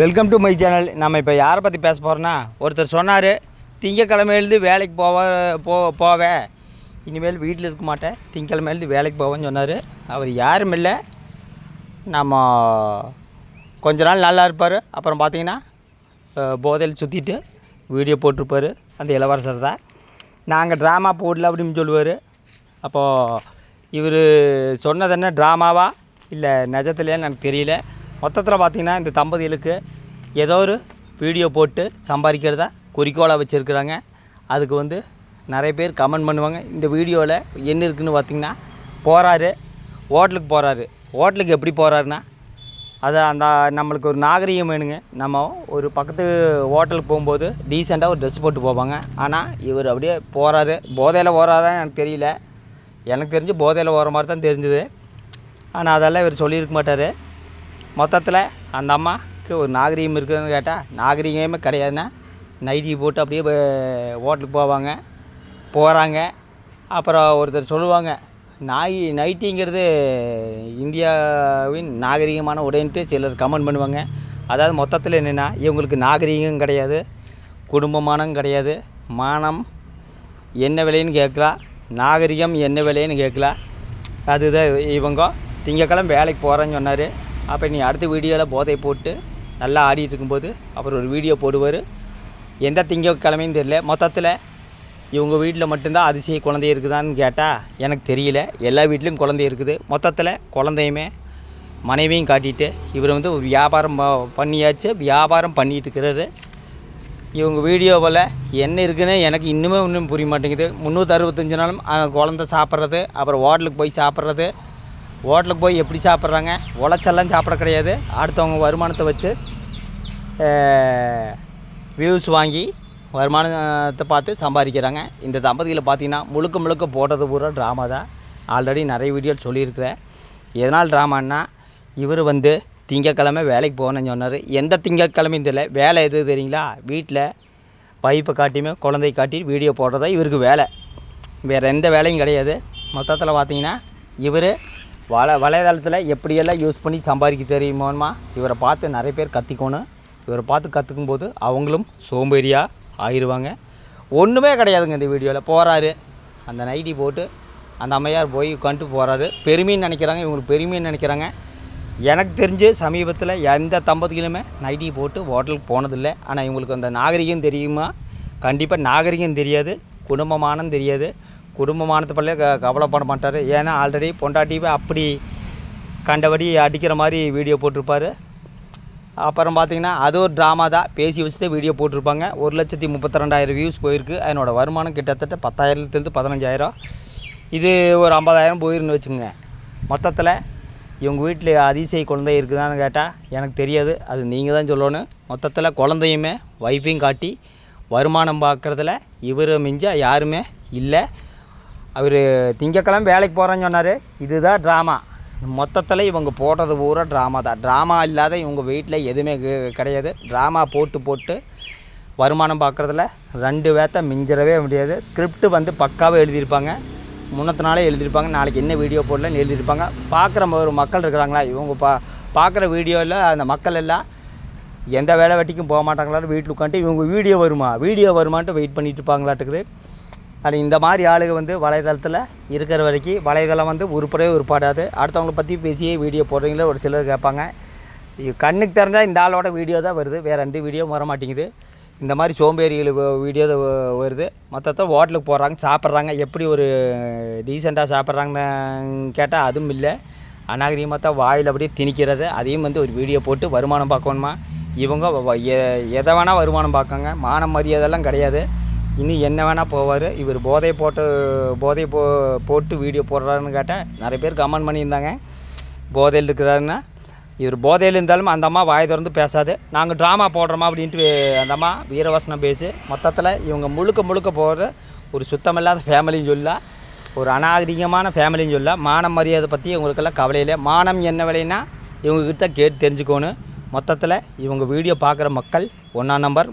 Welcome to my channel நம்ம இப்போ யாரை பற்றி பேச போகிறோன்னா ஒருத்தர் சொன்னார் திங்கக்கிழமையிலேருந்து வேலைக்கு போவ போ போவேன் இனிமேல் வீட்டில் இருக்க மாட்டேன். திங்கக்கிழமையிலேருந்து வேலைக்கு போவேன்னு சொன்னார். அவர் யாரும் இல்லை. நம்ம கொஞ்ச நாள் நல்லா இருப்பார். அப்புறம் பார்த்தீங்கன்னா போதையில் சுற்றிட்டு வீடியோ போட்டிருப்பாரு. அந்த இளவரசர் தான். நாங்கள் ட்ராமா போடல அப்படின்னு சொல்லுவார். அப்போது இவர் சொன்னது என்ன ட்ராமாவா இல்லை நிஜத்துலையான்னு எனக்கு தெரியல. மொத்தத்தில் பார்த்திங்கன்னா இந்த தம்பதிகளுக்கு ஏதோ ஒரு வீடியோ போட்டு சம்பாதிக்கிறதா குறிக்கோளாக வச்சுருக்குறாங்க. அதுக்கு வந்து நிறைய பேர் கமெண்ட் பண்ணுவாங்க. இந்த வீடியோவில் என்ன இருக்குன்னு பார்த்தீங்கன்னா போகிறாரு ஹோட்டலுக்கு போகிறாரு ஹோட்டலுக்கு எப்படி போகிறாருன்னா அது அந்த நம்மளுக்கு ஒரு நாகரீகம் வேணுங்க. நம்ம ஒரு பக்கத்து ஹோட்டலுக்கு போகும்போது டீசெண்டாக ஒரு ட்ரெஸ் போட்டு போவாங்க. ஆனால் இவர் அப்படியே போகிறாரு போதையில் போகிறாரான்னு எனக்கு தெரியல. எனக்கு தெரிஞ்சு போதையில் போகிற மாதிரி தான் தெரிஞ்சுது. ஆனால் அதெல்லாம் இவர் சொல்லியிருக்க மாட்டார். மொத்தத்தில் அந்த அம்மாவுக்கு ஒரு நாகரீகம் இருக்குதுன்னு கேட்டால் நாகரீகமே கிடையாதுன்னா நைட்டி போட்டு அப்படியே ஹோட்டலுக்கு போவாங்க. போகிறாங்க அப்புறம் ஒருத்தர் சொல்லுவாங்க நாய் நைட்டிங்கிறது இந்தியாவின் நாகரிகமான உடைன்ட்டு சிலர் கமெண்ட் பண்ணுவாங்க. அதாவது மொத்தத்தில் என்னென்னா இவங்களுக்கு நாகரிகம் கிடையாது குடும்பமானம் கிடையாது மானம் என்ன விலைன்னு கேட்கலாம் நாகரிகம் என்ன விலைன்னு கேட்கலாம் அதுதான் இவங்க. திங்கக்கிழமை வேலைக்கு போகிறேன்னு சொன்னார். அப்போ நீ அடுத்த வீடியோவில் போதை போட்டு நல்லா ஆடிட்டு இருக்கும்போது அப்புறம் ஒரு வீடியோ போடுவார். எந்த திங்கக்கிழமைன்னு தெரியல. மொத்தத்தில் இவங்க வீட்டில் மட்டும்தான் அதிசய குழந்தை இருக்குதான்னு கேட்டால் எனக்கு தெரியல. எல்லா வீட்லேயும் குழந்தை இருக்குது. மொத்தத்தில் குழந்தையுமே மனைவியும் காட்டிட்டு இவர் வந்து ஒரு வியாபாரம் பண்ணியாச்சு. வியாபாரம் பண்ணிகிட்டு இருக்கிறாரு. இவங்க வீடியோவில் என்ன இருக்குன்னு எனக்கு இன்னுமே ஒன்றும் புரிய மாட்டேங்குது. முந்நூற்றி அறுபத்தஞ்சு நாளும் குழந்த சாப்பிட்றது அப்புறம் ஹோட்டலுக்கு போய் சாப்பிட்றது ஹோட்டலுக்கு போய் எப்படி சாப்பிட்றாங்க? உழைச்செல்லாம் சாப்பிட கிடையாது. அடுத்தவங்க வருமானத்தை வச்சு வியூஸ் வாங்கி வருமானத்தை பார்த்து சம்பாதிக்கிறாங்க. இந்த தம்பதியில் பார்த்தீங்கன்னா முழுக்க முழுக்க போடுறது பூரா ட்ராமா தான். ஆல்ரெடி நிறைய வீடியோ சொல்லியிருக்கிறேன். எதனால் ட்ராமான்னா இவர் வந்து திங்கக்கிழமை வேலைக்கு போகணும்னு சொன்னார். எந்த திங்கக்கிழமையும் தெரியல. வேலை எது தெரியுங்களா? வீட்டில் வைப்பை காட்டியுமே குழந்தை காட்டி வீடியோ போடுறதா இவருக்கு வேலை. வேறு எந்த வேலையும் கிடையாது. மொத்தத்தில் பார்த்தீங்கன்னா இவர் வல வலைதளத்தில் எப்படியெல்லாம் யூஸ் பண்ணி சம்பாதிக்க தெரியுமோமா இவரை பார்த்து நிறைய பேர் கற்றுக்கணும் இவரை பார்த்து கற்றுக்கும் போது அவங்களும் சோம்பேறியாக ஆயிடுவாங்க ஒன்றுமே கிடையாதுங்க இந்த வீடியோவில் போகிறாரு அந்த நைட்டி போட்டு அந்த அம்மையார் போய் உட்காந்துட்டு போகிறாரு பெருமைன்னு நினைக்கிறாங்க. இவங்களுக்கு பெருமைன்னு நினைக்கிறாங்க. எனக்கு தெரிஞ்சு சமீபத்தில் எந்த தம்பதிகளுமே நைட்டி போட்டு ஹோட்டலுக்கு போனதில்லை. ஆனால் இவங்களுக்கு அந்த நாகரிகம் தெரியுமா? கண்டிப்பாக நாகரிகம் தெரியாது. குடும்பமானம் தெரியாது. குடும்பமானது பற்றியே க கவலைப்பட மாட்டார். ஏன்னா ஆல்ரெடி பொண்டாட்டிவே அப்படி கண்டபடி அடிக்கிற மாதிரி வீடியோ போட்டிருப்பார். அப்புறம் பார்த்தீங்கன்னா அது ஒரு ட்ராமா தான். பேசி வச்சுட்டு வீடியோ போட்டிருப்பாங்க. ஒரு லட்சத்தி முப்பத்தி ரெண்டாயிரம் வியூஸ் போயிருக்கு. அதனோட வருமானம் கிட்டத்தட்ட பத்தாயிரத்துலேருந்து பதினஞ்சாயிரம். இது ஒரு ஐம்பதாயிரம் போயிருன்னு வச்சுங்க மொத்தத்தில் இவங்க வீட்டில் அதிசய குழந்தை இருக்குதான்னு கேட்டால் எனக்கு தெரியாது. அது நீங்கள் தான் சொல்லணும். மொத்தத்தில் குழந்தையுமே வைஃபையும் காட்டி வருமானம் பார்க்குறதுல இவர் மிஞ்ச யாருமே இல்லை. அவர் திங்கக்கிழமை வேலைக்கு போகிறேன்னு சொன்னார். இதுதான் ட்ராமா மொத்தத்தில் இவங்க போடுறது பூரா ட்ராமா தான். ட்ராமா இல்லாத இவங்க வீட்டில் எதுவுமே கிடையாது. ட்ராமா போட்டு போட்டு வருமானம் பார்க்குறதுல ரெண்டு பேர்த்த மிஞ்சிடவே முடியாது. ஸ்கிரிப்ட் வந்து பக்காவாக எழுதியிருப்பாங்க. முன்னத்து நாளே எழுதியிருப்பாங்க. நாளைக்கு என்ன வீடியோ போடலன்னு எழுதியிருப்பாங்க. பார்க்குற ஒரு மக்கள் இருக்கிறாங்களா? இவங்க பா பார்க்குற வீடியோவில் அந்த மக்கள் எல்லாம் எந்த வேலை வெட்டிக்கும் போக மாட்டாங்களான்னு வீட்டில் உட்காந்துட்டு இவங்க வீடியோ வருமா? வீடியோ வருமான்ட்டு வெயிட் பண்ணிட்டு இருப்பாங்களாட்டுக்குது. அது இந்த மாதிரி ஆளுங்க வந்து வலைதளத்தில் இருக்கிற வரைக்கும் வலைதளம் வந்து உருப்படவே உருப்பாடாது. அடுத்தவங்கள பற்றி பேசியே வீடியோ போடுறீங்களே ஒரு சிலர் கேட்பாங்க. கண்ணுக்கு தெரிஞ்சால் இந்த ஆளோட வீடியோ தான் வருது. வேறு எந்த வீடியோ வர மாட்டேங்குது இந்த மாதிரி சோம்பேறிகள் வீடியோ தான் வருது. மொத்தத்தை ஹோட்டலுக்கு போகிறாங்க சாப்பிட்றாங்க. எப்படி ஒரு டீசெண்டாக சாப்பிட்றாங்கன்னு கேட்டால் அதுவும் இல்லை. அநாகரிகமாக தான் வாயில் அப்படியே திணிக்கிறது. அதையும் வந்து ஒரு வீடியோ போட்டு வருமானம் பார்க்கணுமா? இவங்க வ- எ- எதை வேணால் வருமானம் பார்க்காங்க. மான மரியாதைலாம் கிடையாது. இன்னும் என்ன வேணால் போவார். இவர் போதை போட்டு போதை போ போட்டு வீடியோ போடுறாருன்னு கேட்டேன். நிறைய பேர் கமெண்ட் பண்ணியிருந்தாங்க. போதையில் இருக்கிறாருன்னா. இவர் போதையில் இருந்தாலும் அந்த அம்மா வாய் திறந்து பேசாது. நாங்கள் ட்ராமா போடுறோமா அப்படின்ட்டு அந்த அம்மா வீரவசனம் பேசி மொத்தத்தில் இவங்க முழுக்க முழுக்க போகிற ஒரு சுத்தமில்லாத ஃபேமிலின்னு சொல்லலாம் ஒரு அநாகரிகமான ஃபேமிலின்னு சொல்லலாம் மானம் மரியாதை பற்றி இவங்களுக்கெல்லாம் கவலை இல்லை. மானம் என்ன விலைன்னா இவங்கக்கிட்ட கேட்டு தெரிஞ்சுக்கணும் மொத்தத்தில் இவங்க வீடியோ பார்க்குற மக்கள் ஒன்றா நம்பர்